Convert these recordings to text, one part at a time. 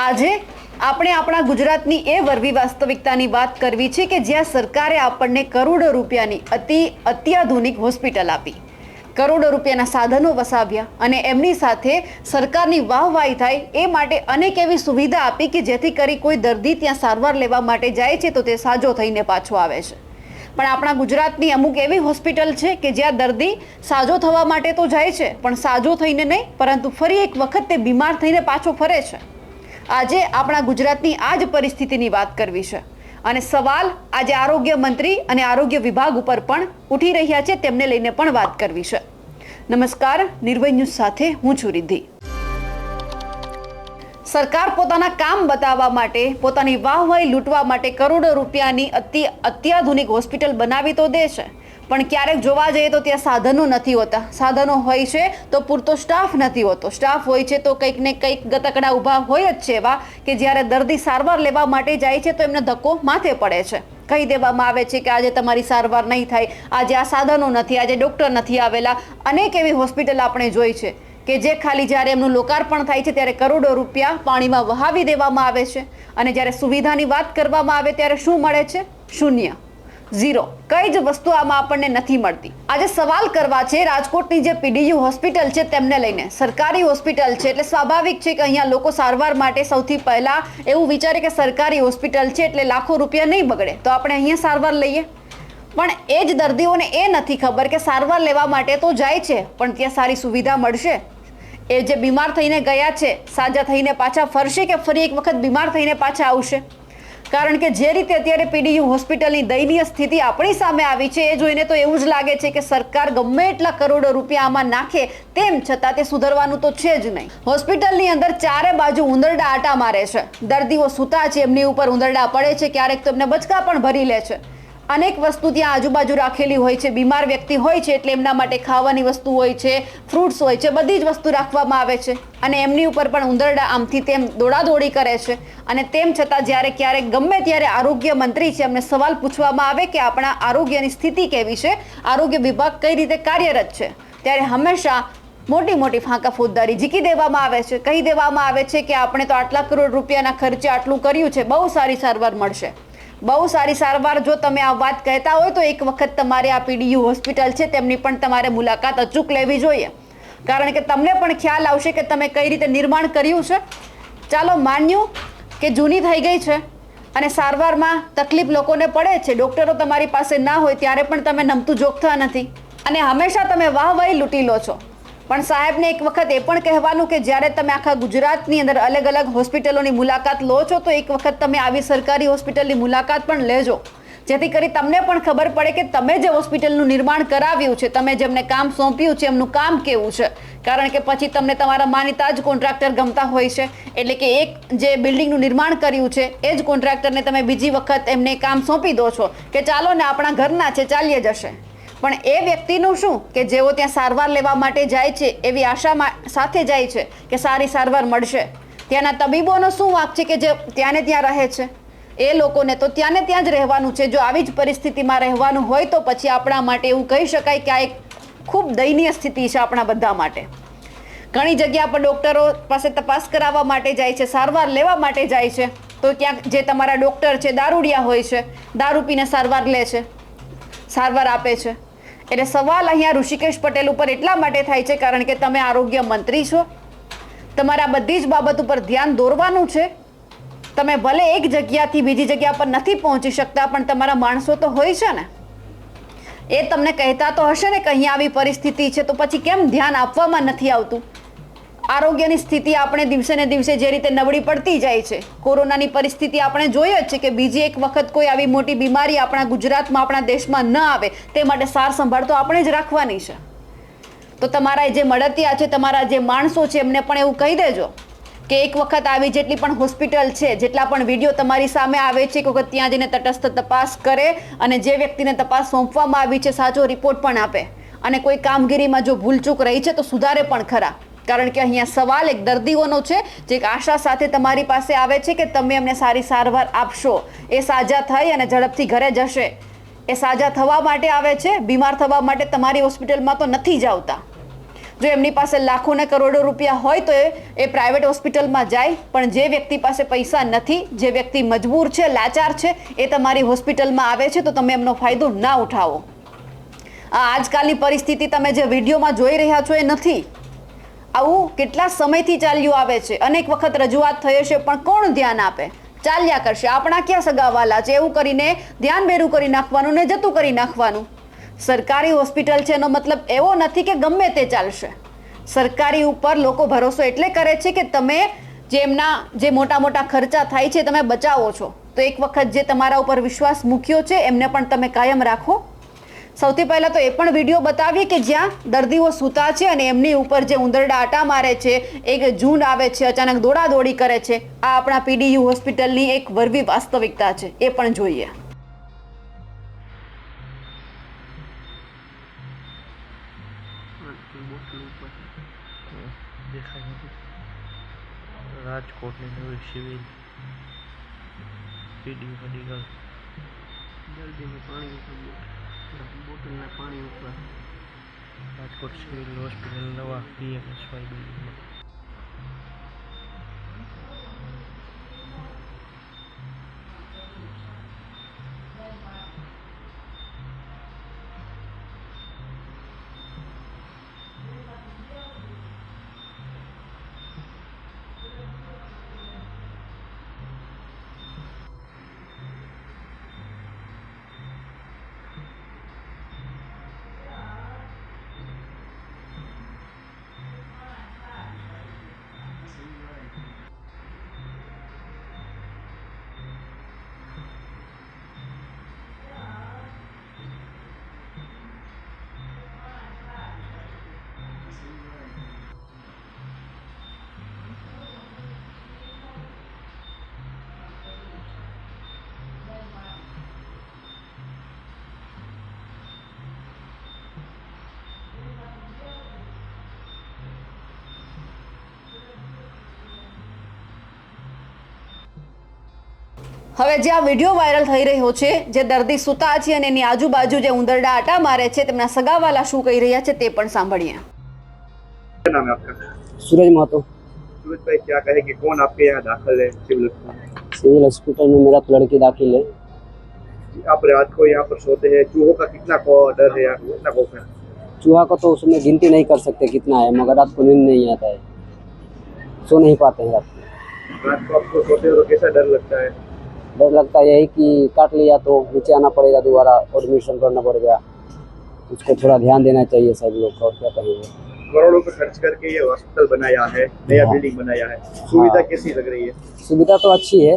આજે આપણે આપણા ગુજરાતની એ વરવી વાસ્તવિકતાની વાત કરવી છે કે જ્યાં સરકારે આપણને કરોડો રૂપિયાની અતિ અત્યાધુનિક હોસ્પિટલ આપી. કરોડો રૂપિયાના સાધનો વસાવ્યા અને એમની સાથે સરકારની વાહવાહી થાય એ માટે અનેક એવી સુવિધા આપી કે જેથી કરી કોઈ દર્દી ત્યાં સારવાર લેવા માટે જાય છે તો તે સાજો થઈને પાછો આવે છે. પણ આપણા ગુજરાતની અમુક એવી હોસ્પિટલ છે કે જ્યાં દર્દી સાજો થવા માટે તો જાય છે, પણ સાજો થઈને નહીં, પરંતુ ફરી એક વખત તે બીમાર થઈને પાછો ફરે છે. આજે આપણા ગુજરાતની આ જ પરિસ્થિતિની વાત કરવી છે. અને સવાલ આજે આરોગ્ય મંત્રી અને આરોગ્ય વિભાગ ઉપર પણ ઉઠી રહ્યા છે, તેમને લઈને પણ વાત કરવી છે. નમસ્કાર, નિર્ભય ન્યૂઝ સાથે હું છું રિદ્ધિ. સરકાર પોતાના કામ બતાવવા માટે, પોતાની વાહવાહી લૂંટવા માટે કરોડો રૂપિયાની અતિ અત્યાધુનિક હોસ્પિટલ બનાવી તો દે છે. પણ ક્યારેક જોવા જઈએ તો ત્યાં સાધનો નથી હોતા. સાધનો હોય છે તો પૂરતો સ્ટાફ નથી હોતો. સ્ટાફ હોય છે તો કંઈક ને કંઈક ગતકડા ઊભા હોય જ છે એવા કે જ્યારે દર્દી સારવાર લેવા માટે જાય છે તો એમને ધક્કો માથે પડે છે. કહી દેવામાં આવે છે કે આજે તમારી સારવાર નહીં થાય. આજે આ સાધનો નથી, આજે ડૉક્ટર નથી આવેલા. અનેક એવી હોસ્પિટલ આપણે જોઈ છે કે જે ખાલી જ્યારે એમનું લોકાર્પણ થાય છે ત્યારે કરોડો રૂપિયા પાણીમાં વહાવી દેવામાં આવે છે. અને જ્યારે સુવિધાની વાત કરવામાં આવે ત્યારે શું મળે છે? શૂન્ય. ઝીરો. કઈ જ વસ્તુ આમાં આપણને નથી મળતી. આજે સવાલ કરવા છે, રાજકોટની જે પીડીયુ હોસ્પિટલ છે તેમને લઈને. સરકારી હોસ્પિટલ છે, એટલે સ્વાભાવિક છે કે અહીંયા લોકો સારવાર માટે સૌથી પહેલા એવું વિચારે કે સરકારી હોસ્પિટલ છે એટલે લાખો રૂપિયા નહીં બગડે. તો આપણે અહીંયા સારવાર લઈએ. પણ એ જ દર્દીઓને એ નથી ખબર કે સારવાર લેવા માટે તો જાય છે, પણ ત્યાં સારી સુવિધા મળશે. એ જે બીમાર થઈને ગયા છે, સાજા થઈને પાછા ફરશે કે ફરી એક વખત બીમાર થઈને પાછા આવશે? કારણ કે જે રીતે અત્યારે પીડીયુ હોસ્પિટલની દયનીય સ્થિતિ આપણી સામે આવી છે, એ જોઈને તો એવું જ લાગે છે કે સરકાર ગમે એટલા કરોડો રૂપિયા આમાં નાખે તેમ છતાં તે સુધરવાનું તો છે જ નહીં. હોસ્પિટલની અંદર ચારે બાજુ ઉંદરડા આટા મારે છે. દર્દીઓ સૂતા છે, એમની ઉપર ઉંદરડા પડે છે, ક્યારેક તો એમને બચકા પણ ભરી લે છે. અનેક વસ્તુ ત્યાં આજુબાજુ રાખેલી હોય છે, બીમાર વ્યક્તિ હોય છે એટલે એમના માટે ખાવાની વસ્તુ હોય છે ફ્રૂટ્સ હોય છે, બધી જ વસ્તુ રાખવામાં આવે છે. અને એમની ઉપર પણ ઉંદરડા આમથી તેમ દોડાદોડી કરે છે. અને તેમ છતાં જ્યારે ક્યારેક ગમે ત્યારે આરોગ્ય મંત્રી છે, એમને સવાલ પૂછવામાં આવે કે આપણા આરોગ્યની સ્થિતિ કેવી છે, આરોગ્ય વિભાગ કઈ રીતે કાર્યરત છે, ત્યારે હંમેશા મોટી મોટી ફાંકા ફોજદારી ઝીકી દેવામાં આવે છે. કહી દેવામાં આવે છે કે આપણે તો આટલા કરોડ રૂપિયાના ખર્ચે આટલું કર્યું છે, બહુ સારી સારવાર મળશે. બહુ સારી સારવાર જો તમે આ વાત કહેતા હોય તો એક વખત તમારે આ પીડીયુ હોસ્પિટલ છે, તેમની પણ તમારે મુલાકાત અચૂક લેવી જોઈએ. કારણ કે તમને પણ ખ્યાલ આવશે કે તમે કઈ રીતે નિર્માણ કર્યું છે. ચાલો માન્યું કે જૂની થઈ ગઈ છે અને સારવારમાં તકલીફ લોકોને પડે છે, ડૉક્ટરો તમારી પાસે ના હોય ત્યારે પણ તમે નમતું જોખતા નથી. અને હંમેશા તમે વાહવાહી લૂંટી લો છો. પણ સાહેબને એક વખત એ પણ કહેવાનું કે જ્યારે તમે આખા ગુજરાતની અંદર અલગ અલગ હોસ્પિટલોની મુલાકાત લો છો, તો એક વખત તમે આવી સરકારી હોસ્પિટલની મુલાકાત પણ લેજો. જેથી કરી તમને પણ ખબર પડે કે તમે જે હોસ્પિટલનું નિર્માણ કરાવ્યું છે, તમે જેમને કામ સોંપ્યું છે, એમનું કામ કેવું છે? કારણ કે પછી તમને તમારા માનીતા જ કોન્ટ્રાક્ટર ગમતા હોય છે. એટલે કે એક જે બિલ્ડિંગનું નિર્માણ કર્યું છે, એ જ કોન્ટ્રાક્ટરને તમે બીજી વખત એમને કામ સોંપી દો છો કે ચાલો ને આપણા ઘરના છે, ચાલીએ જશે. પણ એ વ્યક્તિનું શું કે જેઓ ત્યાં સારવાર લેવા માટે જાય છે એવી આશા સાથે જાય છે કે સારી સારવાર મળશે? ત્યાંના તબીબોનો શું વાંક છે કે જે ત્યાંને ત્યાં રહે છે? એ લોકોને તો ત્યાંને ત્યાં જ રહેવાનું છે. જો આવી જ પરિસ્થિતિમાં રહેવાનું હોય તો પછી આપણા માટે એવું કહી શકાય કે આ એક ખૂબ દયનીય સ્થિતિ છે આપણા બધા માટે. ઘણી જગ્યા પર ડૉક્ટરો પાસે તપાસ કરાવવા માટે જાય છે, સારવાર લેવા માટે જાય છે. તો ત્યાં જે તમારા ડૉક્ટર છે, દારૂડિયા હોય છે, દારૂ પીને સારવાર લે છે, સારવાર આપે છે. એટલે સવાલ અહીંયા ઋષિકેશ પટેલ ઉપર એટલા માટે થાય છે, કારણ કે તમે આરોગ્ય મંત્રી છો. તમારા બધી જ બાબત ઉપર ધ્યાન દોરવાનું છે. તમે ભલે એક જગ્યાથી બીજી જગ્યા પર નથી પહોંચી શકતા, પણ તમારા માણસો તો હોય છે ને. એ તમને કહેતા તો હશે ને કે અહીંયા આવી પરિસ્થિતિ છે, તો પછી કેમ ધ્યાન આપવામાં નથી આવતું? આરોગ્યની સ્થિતિ આપણે દિવસે ને દિવસે જે રીતે નબળી પડતી જાય છે, કોરોનાની પરિસ્થિતિ આપણે જોઈએ જ છે કે બીજી એક વખત કોઈ આવી મોટી બીમારી આપણા ગુજરાતમાં, આપણા દેશમાં ન આવે, તે માટે સાર સંભાળ તો આપણે જ રાખવાની છે. તો તમારા જે મળતિયા છે, તમારા જે માણસો છે, એમને પણ એવું કહી દેજો કે એક વખત આવી જેટલી પણ હોસ્પિટલ છે, જેટલા પણ વીડિયો તમારી સામે આવે છે એક વખત ત્યાં જઈને તટસ્થ તપાસ કરે અને જે વ્યક્તિને તપાસ સોંપવામાં આવી છે, સાચો રિપોર્ટ પણ આપે. અને કોઈ કામગીરીમાં જો ભૂલચૂક રહી છે, તો સુધારે પણ ખરા. કારણ કે અહીંયા સવાલ એક દર્દીઓનો છે જે એક આશા સાથે તમારી પાસે આવે છે કે તમે એમને સારી સારવાર આપશો. એ સાજા થઈ અને ઝડપથી ઘરે જશે. એ સાજા થવા માટે આવે છે, બીમાર થવા માટે તમારી હોસ્પિટલમાં તો નથી જ આવતા જો એમની પાસે લાખો ને કરોડો રૂપિયા હોય તો એ પ્રાઇવેટ હોસ્પિટલમાં જાય, પણ જે વ્યક્તિ પાસે પૈસા નથી, જે વ્યક્તિ મજબૂર છે, લાચાર છે, એ તમારી હોસ્પિટલમાં આવે છે, તો તમે એમનો ફાયદો ના ઉઠાવો. આ આજકાલની પરિસ્થિતિ તમે જે વિડીયોમાં જોઈ રહ્યા છો એ નથી. આવું કેટલા સમયથી ચાલ્યું આવે છે? અનેક વખત રજૂઆત થઈ હશે પણ કોણ ધ્યાન આપે? ચાલ્યા કરશે. આપણા ક્યાં સગાવાલા છે? એવું કરીને ધ્યાન બેરું કરી નાખવાનું ને જતું કરી નાખવાનું. સરકારી હોસ્પિટલ છે એનો મતલબ એવો નથી કે ગમે તે ચાલશે. સરકારી ઉપર લોકો ભરોસો એટલે કરે છે કે તમે જે એમના જે મોટા મોટા ખર્ચા થાય છે, તમે બચાવો છો. તો એક વખત જે તમારા ઉપર વિશ્વાસ મૂક્યો છે, એમને પણ તમે કાયમ રાખો. સૌથી પહેલાં તો એ પણ વીડિયો બતાવીએ કે જ્યાં દર્દીઓ સૂતા છે અને એમની ઉપર જે ઉંદરડા આટા મારે છે એક જૂન આવે છે અચાનક દોડાદોડી કરે છે આ આપણા પીડીયુ હોસ્પિટલની એક વરવી વાસ્તવિકતા છે એ પણ જોઈએ. રાજકોટની નવી સિવિલ. પીડી મેડિકલ દર્દીને પાણી બોટલના પાણી ઉપર. રાજકોટ સિવિલ હોસ્પિટલ નવા પીએમએસવાય બિલ્ડિંગમાં હવે જે આ વિડીયો વાયરલ થઈ રહ્યો છે જે દર્દી સૂતા છે અને એની આજુબાજુ જે ઉંદરડા આટા મારે છે તેમના સગાવાલા શું કહી રહ્યા છે તે પણ સાંભળીએ क्या नाम है आपका सूरज महतो सूरज भाई क्या कहेंगे कौन आपके यहाँ दाखिल है सिविल अस्पताल सिविल हॉस्पिटल में मेरा लड़की दाखिल है आप रात को यहाँ पर सोते हैं चूहों का कितना खौ- डर है यहाँ कितना खौफ है चूहा को तो उसमें गिनती नहीं कर सकते कितना है मगर रात को नींद नहीं आता है सो नहीं पाते हैं रात को रात को आपको सोते हो तो कैसा डर लगता है डर लगता है यही कि काट लिया तो नीचे आना पड़ेगा दोबारा एडमिशन करना पड़ेगा। उसको थोड़ा ध्यान देना चाहिए सब लोग को और क्या कहेंगे। करोड़ों पे खर्च करके ये हॉस्पिटल बनाया है नया हाँ। बिल्डिंग बनाया है। सुविधा हाँ। कैसी लग रही है? सुविधा तो अच्छी है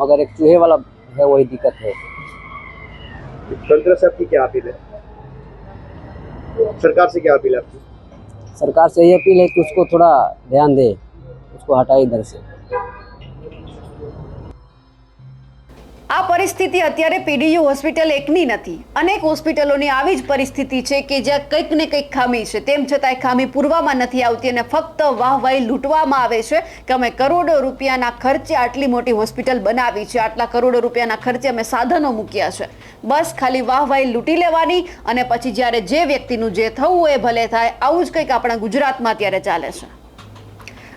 मगर एक चूहे वाला है वही दिक्कत है। तंत्र से आपकी क्या अपील है? सरकार से क्या अपील है आपकी? सरकार से यही अपील है कि उसको थोड़ा ध्यान दे उसको हटाए इधर से। આ પરિસ્થિતિ અત્યારે પીડીયુ હોસ્પિટલ એકની નથી. અનેક હોસ્પિટલોની આવી જ પરિસ્થિતિ છે કે જ્યાં કંઈક ને કંઈક ખામી છે. તેમ છતાં ખામી પૂરવામાં નથી આવતી અને ફક્ત વાહવાહી લૂંટવામાં આવે છે કે અમે કરોડો રૂપિયાના ખર્ચે આટલી મોટી હોસ્પિટલ બનાવી છે. આટલા કરોડો રૂપિયાના ખર્ચે અમે સાધનો મૂક્યા છે. બસ ખાલી વાહવાહી લૂંટી લેવાની અને પછી જ્યારે જે વ્યક્તિનું જે થવું એ ભલે થાય, આવું જ કંઈક આપણા ગુજરાતમાં અત્યારે ચાલે છે.